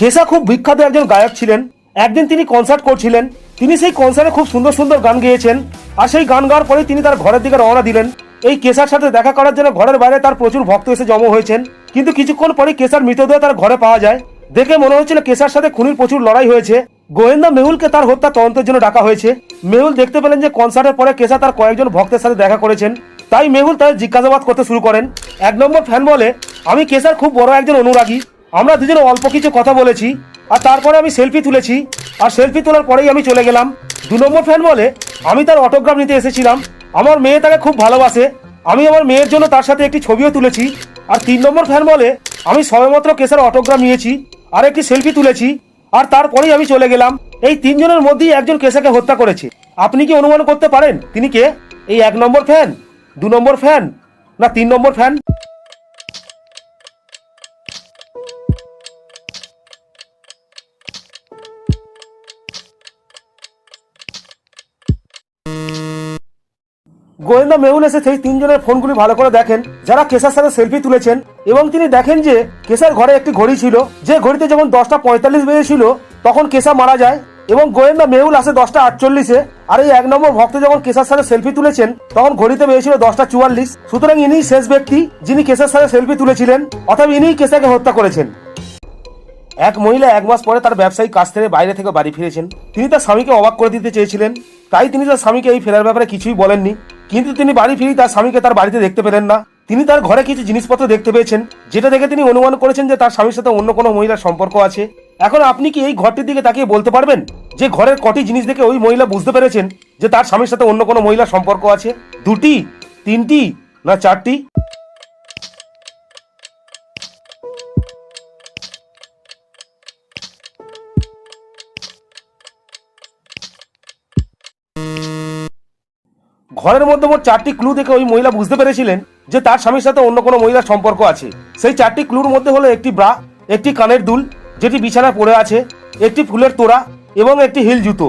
কেসা খুব বিখ্যাত একজন গায়ক ছিলেন। একদিন তিনি কনসার্ট করছিলেন। তিনি সেই কনসার্টে খুব সুন্দর সুন্দর গান গেয়েছেন আর সেই গান গাওয়ার পরে তিনি তার ঘরের দিকে রওনা দিলেন। এই কেসার সাথে দেখা করার জন্য ঘরের বাইরে তার প্রচুর ভক্ত এসে জমা হয়েছেন। কিন্তু কিছুক্ষণ পরে কেসার মৃতদেহ তার ঘরে পাওয়া যায়। দেখে মনে হচ্ছিল কেসার সাথে খুনির প্রচুর লড়াই হয়েছে। গোয়েন্দা মেহুলকে তার হত্যা তদন্তের জন্য ডাকা হয়েছে। মেহুল দেখতে পেলেন যে কনসার্টের পরে কেসা তার কয়েকজন ভক্তের সাথে দেখা করেছেন। তাই মেহুল তাদের জিজ্ঞাসাবাদ করতে শুরু করেন। এক নম্বর ফ্যান বলে, আমি কেসার খুব বড় একজন অনুরাগী। আমরা দুজনে অল্প কিছু কথা বলেছি, আর তারপরে আমি সেলফি তুলেছি, আর সেলফি তোলার পরেই আমি চলে গেলাম। দু নম্বর ফ্যান বলে আমি তার অটোগ্রাফ নিতে এসেছিলাম। আমার মেয়ে তাকে খুব ভালোবাসে। আমি আমার মেয়ের জন্য তার সাথে একটি ছবিও তুলেছি। আর তিন নম্বর ফ্যান বলে আমি সবেমাত্র কেসার অটোগ্রাফ নিয়েছি, আর একটি সেলফি তুলেছি, আর তারপরেই আমি চলে গেলাম। এই তিনজনের মধ্যেই একজন কেসাকে হত্যা করেছে। আপনি কি অনুমান করতে পারেন? তিনি কে? এই এক নম্বর ফ্যান দু নম্বর ফ্যান না, তিন নম্বর ফ্যান গোয়েন্দা মেহুল এসে সেই তিনজনের ফোনগুলি ভালো করে দেখেন। যারা কেসার সাথে সেলফি তুলেছেন এবং তিনি দেখেন যে কেসার ঘরে একটি ঘড়ি ছিল। যে ঘড়িতে যখন দশটা পঁয়তাল্লিশ বেজেছিল, তখন কেসা মারা যায় এবং গোয়েন্দা মেহুল আসে দশটা আটচল্লিশে। আর এই এক নম্বর ভক্ত যখন কেসার সাথে সেলফি তুলেছেন, তখন ঘড়িতে বেজেছিল দশটা চুয়াল্লিশ। সুতরাং ইনি শেষ ব্যক্তি যিনি কেসার সাথে সেলফি তুলেছিলেন, অথবা ইনিই কেসাকে হত্যা করেছেন। এক মহিলা এক মাস পরে তার ব্যবসায়িক কাজ থেকে বাইরে থেকে বাড়ি ফিরেছেন। তিনি তার স্বামীকে অবাক করে দিতে চেয়েছিলেন। তাই তিনি তার স্বামীকে এই ফেরার ব্যাপারে কিছুই বলেননি। কিন্তু তিনি বাড়ি ফিরে তার স্বামীকে তার বাড়িতে দেখতে পেলেন না। তিনি তার ঘরে কিছু জিনিসপত্র দেখতে পেয়েছেন, যেটা দেখে তিনি অনুমান করেছেন যে তার স্বামীর সাথে অন্য কোনো মহিলার সম্পর্ক আছে। এখন আপনি কি এই ঘরটির দিকে তাকিয়ে বলতে পারবেন যে ঘরের কটি জিনিস দেখে ওই মহিলা বুঝতে পেরেছেন যে তার স্বামীর সাথে অন্য কোনো মহিলার সম্পর্ক আছে? দুটি, তিনটি, না চারটি? ঘরের মধ্যে মোট চারটি ক্লু দেখে ওই মহিলা বুঝতে পেরেছিলেন যে তার স্বামীর সাথে অন্য কোনো মহিলার সম্পর্ক আছে। সেই চারটি ক্লুর মধ্যে হলো একটি ব্রা একটি কানের দুল, যেটি বিছানায় পড়ে আছে, একটি ফুলের তোড়া এবং একটি হিল জুতো।